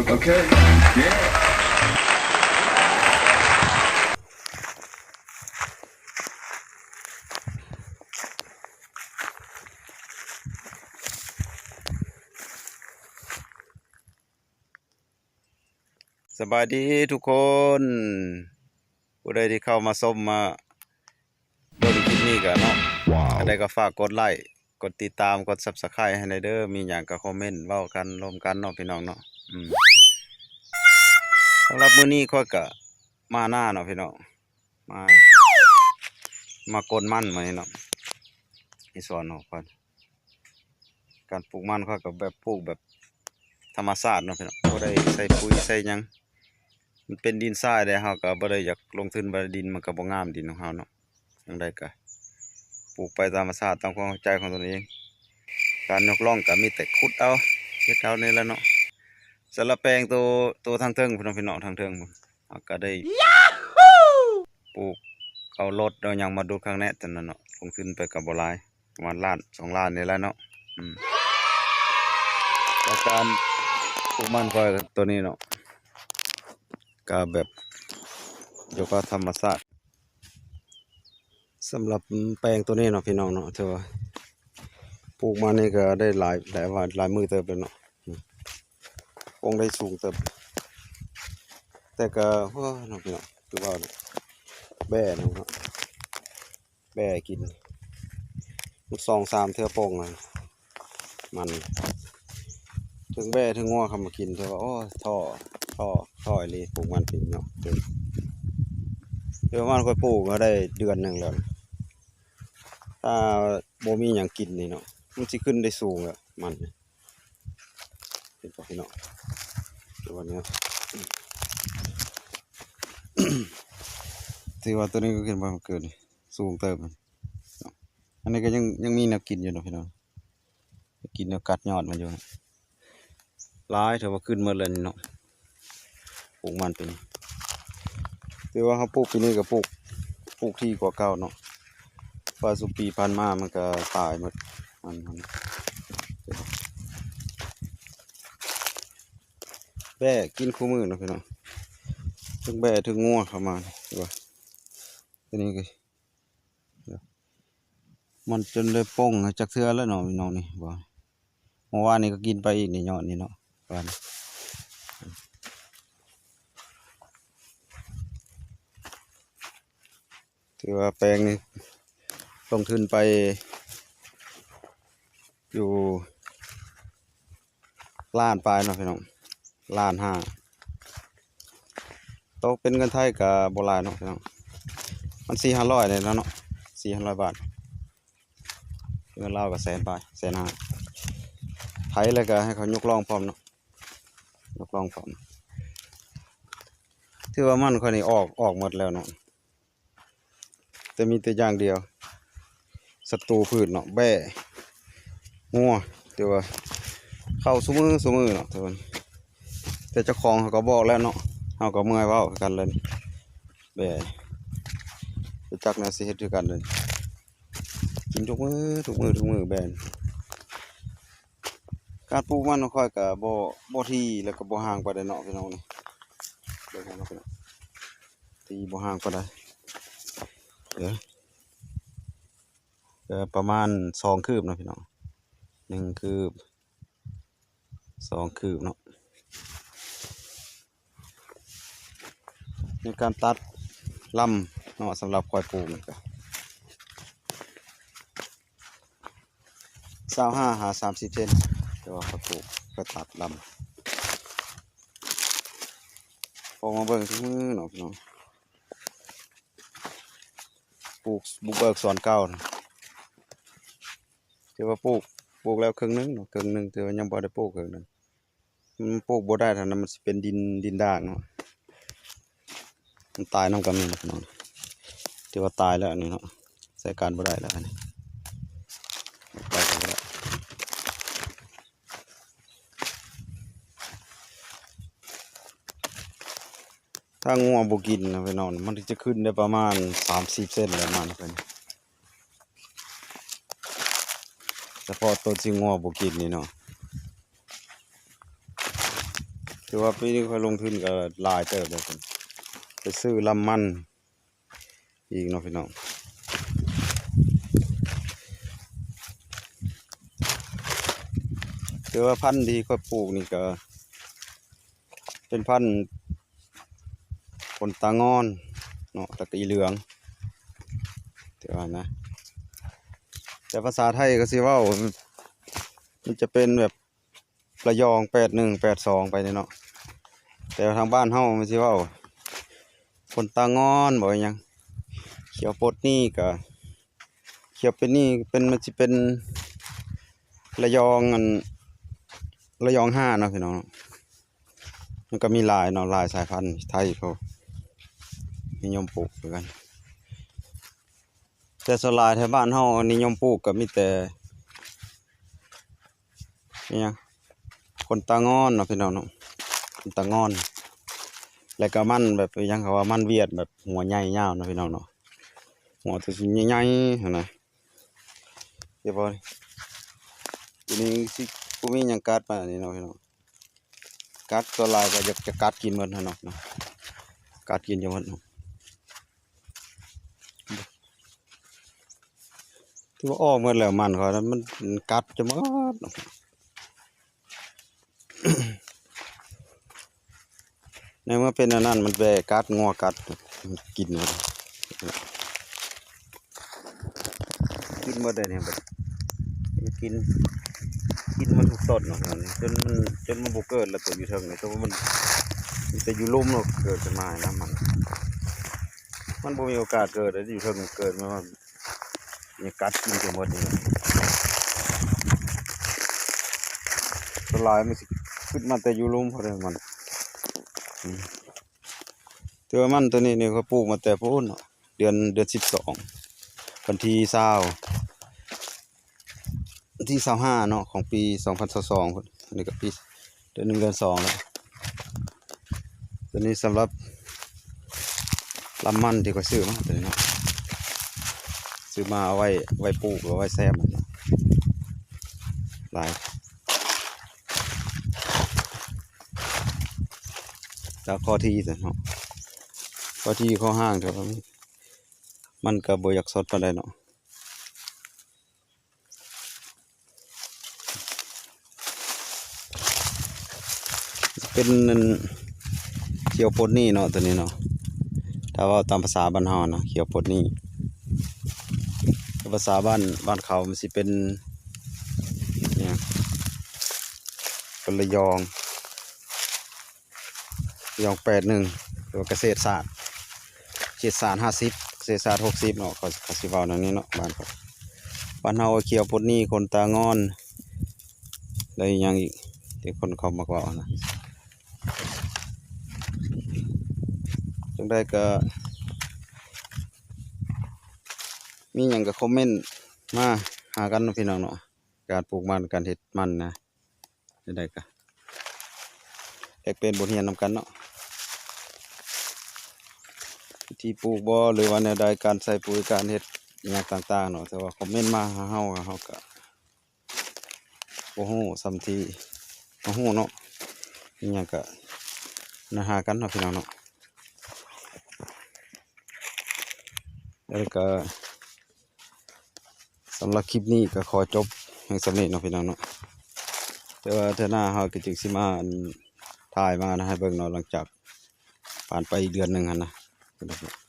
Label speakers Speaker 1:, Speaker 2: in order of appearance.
Speaker 1: Okay. okay. Yeah.
Speaker 2: สบายดีทุกคนผู้ใดที่เข้ามาชมมาเบิ่งคลิปนี้ก็เนาะอันใดก็ฝากกดไลค์ กดติดตาม กด Subscribe ให้ในเด้อ มีหยังก็คอมเมนต์เว้ากันร่วมกันเนาะพี่น้องเนาะอืม สำหรับมื้อนี้ข้อยก็มาหน้าเนาะพี่น้องมามากนมันมานี่เนาะอีสอนเนาะก่อนการปลูกมันข้อยก็แบบปลูกแบบธรรมชาติเนาะพี่น้องบ่ได้ใส่ปุ๋ยใส่หยังมันเป็นดินทรายได้เฮาก็บ่ได้อยากลงทุนบ่ดินมันก็บ่งามดินของเฮาเนาะจังไดก็ปลูกไปตามธรรมชาติตามความเข้าใจของตนเอง การยกล่องก็มีแต่ขุดเอาเฮ็ดเอานี่แหละเนาะ สำหรับแปลงตัวตัวทางเทิงพุ่นเนาะพี่น้องทางเทิงพุ่นเฮาก็ได้ปลูกเอารถเอาหยังมาดูข้างแน่จังนั้นเนาะลงทุนไปก็บ่หลายประมาณล้านสองล้านนี่แหละเนาะอืมแล้วการปลูกมันก็ตัวนี้เนาะก็แบบอยู่กับธรรมชาติสำหรับแปลงตัวนี้เนาะพี่น้องเนาะเธอว่าปลูกมานี่ก็ได้หลายหลายวันหลายมือเติบเลยเนาะ อืมคงได้สูงเติบแต่ก็เฮ้อเนาะพี่น้องคือว่าแบ่เนาะแบ่กินสองสามเทือโป่งเลยมัน ถึงแบ่ถึงงัวเขามากินเธอว่าโอ้ท่อท่อท่อไอรีปลูกมันเป็นเนาะเดี๋ยวเดี๋ยวมันค่อยปลูกก็ได้เดือนหนึ่งแล้วถ้าบ่มีอย่างกินนี่เนาะมันสิขึ้นได้สูงแล้วมันเนี่ยเป็นปะพี่เนาะ เดี๋ยววันนี้ถือว่าตัวนี้ก็ขึ้นมาเกินสูงเติมอันนี้ก็ยังยังมีแนวกินอยู่นะพี่น้องกินแนวกัดยอดมันอยู่ร้ายเถอะว่าขึ้นมาเลยเนาะปลูกมันเป็นแต่ว่าเขาปลูกปีนี้ก็ปลูกปลูกที่กว่าเก่าเนาะปลาสุปีพันมามันก็ตายหมดมันมัน แบ่กินคู่มือนะพี่น้องถึงแบ่ถึงงัวเข้ามาดีกว่าทีนี้ก็มันจนเลยป่งจักเทือแล้วเนาะพี่น้องนี่บ่เมื่อวานนี้ก็กินไปอีกนี่ยอดนี่เนาะกันถือว่าแปลงนี้ลงทุนไป อยู่ล้านปลายเนาะพี่น้อง ล้านห้าตกเป็นเงินไทยกับโบราณเนาะพี่น้องมันสี่ห้าร้อยเลยแล้วเนาะสี่ห้าร้อยบาทเงินเล่ากับแสนไปแสนห้าไทยเลยก็ให้เขายกล่องพร้อมเนาะยกลองผมถือว่ามันคนนี้ออกออกหมดแล้วเนาะแต่มีแต่อย่างเดียวศัตรูพืชเนาะแบ่งัวแต่ว่าเข้าสมือสมือเนาะแต่ว่า แต่เจ้าของเขาก็บอกแล้วเนาะเขาก็เมื่อยเว้ากันเลยแบ่จะจักแนวสิเฮ็ดคือกันเลยกินทุกมือทุกมือทุกมือแบนการปลูกมันค่อยกับบ่บ่ที่แล้วก็บ่ห่างปานใดเนาะพี่น้องนี่เดี๋ยวให้เนาะพี่น้องที่บ่ห่างปานใดเดี๋ยวประมาณสองคืบเนาะพี่น้องหนึ่งคืบสองคืบเนาะ ในการตัดลำเนาะสำหรับควายปลูกนี่ก็สาวห้าหาสามสิบเซนแต่ว่าเขาปลูก็ตัดลำพอมาเบิ่งทุกมือเนาะพี่น้องปลูกบุกเบิกสวนเก่าน่ะถือว่าปลูกปลูกแล้วครึ่งหนึงเนาะครึ่งนึงถือว่ายังบ่ได้ปลูกครึ่งหนึงมันปลูกบ่ได้เท่านั้นมันสิเป็นดินดินด่างเนาะ มันตายน้ำกันนี่เนาะพี่น้องถือว่าตายแล้วนนี้เนาะใส่การบ่ได้แล้วนนี้ไปกันบ่ได้ถ้างัวบกินนะไปนอนมันจะขึ้นได้ประมาณสามสิบเส้นแล้วมันเป็นเฉพาะตัวที่งัวบกินนี่เนาะถือว่าปีนี้ค่อยลงทุนก็หลายเติบเลยผม ไปซื้อลำมัน อีกเนาะพี่น้องถือว่าพันธุ์ที่ค่อยปลูกนี่ก็ เป็นพันธุ์ผลตางอนเนาะตะกีเหลืองถือว่านะ แต่ภาษาไทยก็สิว่ามันจะเป็นแบบระยองแปดหนึ่งแปดสองไปเนาะแต่ทางบ้านเฮ้ามันสิว่า คนตางอนบ่หยังเขียวปดนี่ก็เขียวเป็นนี่เป็นมันสิเป็นระยองอันระยองห้าเนาะพี่น้องมันก็มีลายเนาะลายสายพันธุ์ไทยเขานิยมปลูกเหมือนกัน แต่สลายแถวบ้านเฮานิยมปลูกก็มีแต่อิหยังคนตางอนเนาะพี่น้องเนาะตะงอน แล้วก็มันแบบยังเขาว่ามันเวียดแบบหัวใหญ่ยาวนะพี่น้องเนาะหัวตัวใหญ่ๆนะเดี๋ยวพอทีนี้สิกูมียังกัดมาอันี่เนาะพี่น้องกัดตัวลายก็จะจะกัดกินหมดนเนาะเนาะกัดกินจะหมดเนาะที่ว่าอ้อกหมดแล้วมันเขานั้นมันกัดจะหมด ในเมื่อเป็นอันนั้นมันแบกกัดงัวกัดกินหมดกินหมดเลยเนี่ยแบบมันกินกินมันทุกต้นเนาะอันจนมันจนมันบุกเกิดแล้วตัวอยู่เทิงเลยแต่ว่ามันมันจะอยู่ลุ่มเนาะเกิดขึ้นมาแล้วมัน มันบ่มีโอกาสเกิดเลยอยู่เทิงเกิดมาว่าเนี่ยกัดกินจนหมดนี่สลายมันสิขึ้นมาแต่อยู่ลุ่มเพราะอะไรมัน ตัวมันตัวนี้เนี่ยเขาปลูกมาแต่พูนเนเดือนเดือนสิบสองวันที่เศร้าวที่เศร้าห้าเนาะของปีสองพันสองนี่ก็ปีเดือนหนึ่งเดือนสองแล้วตัวนี้สำหรับลำมันที่เขาซื้อมาตัวนี้เนาะซื้อมาเอาไว้ไว้ปลูกเอาไว้แซมหลาย แล้วข้อที่สิเนาะข้อที่ข้อห้างเถอะมันก็บ่อยากสดปานใดเนาะเป็นนั่นเขียวปดนี่เนาะตัวนี้เนาะถ้าว่าตามภาษาบ้านเฮาเนาะเขียวปดนี่ภาษาบ้านบ้านเขามันสิเป็นเนี่ยเป็นระยอง ยองแปดหนึ่งหรือว่าเกษตรศาสตร์เกษตรศาสตร์ห้าสิบเกษตรศาสตร์หกสิบเนาะเขาเขาสิเว้านั่นนี้เนาะบ้านเขาบ้านเฮาเขียวปดนี่คนตางอนแล้วอีกอยังอีกที่คนเขามักว่านะจังได้ก็ มีหยังก็คอมเมนต์มาหากันพี่น้องเนาะการปลูกมันการเฮ็ดมันนะจังได้ก็แลกเป็นบทเรียนนำกันเนาะ วิธีปลูกบ่หรือว่าแนวใดการใส่ปุ๋ยการเฮ็ดอหยังต่างๆเนาะแต่ว่าคอมเมนต์มาหาเฮาเฮาก็บ่ฮู้ซ้ำที่เฮาฮู้เนาะอหยังก็นะหากันเนาะพี่น้องเนาะแล้วก็สำหรับคลิปนี้ก็ขอจบเพียงสำนี้เนาะพี่น้องเนาะแต่ว่าเทื่อหน้าเฮาก็จึงสิมาถ่ายมานะให้เบิ่งเนาะหลังจากผ่านไปอีกเดือนหนึ่งหันนะ It doesn't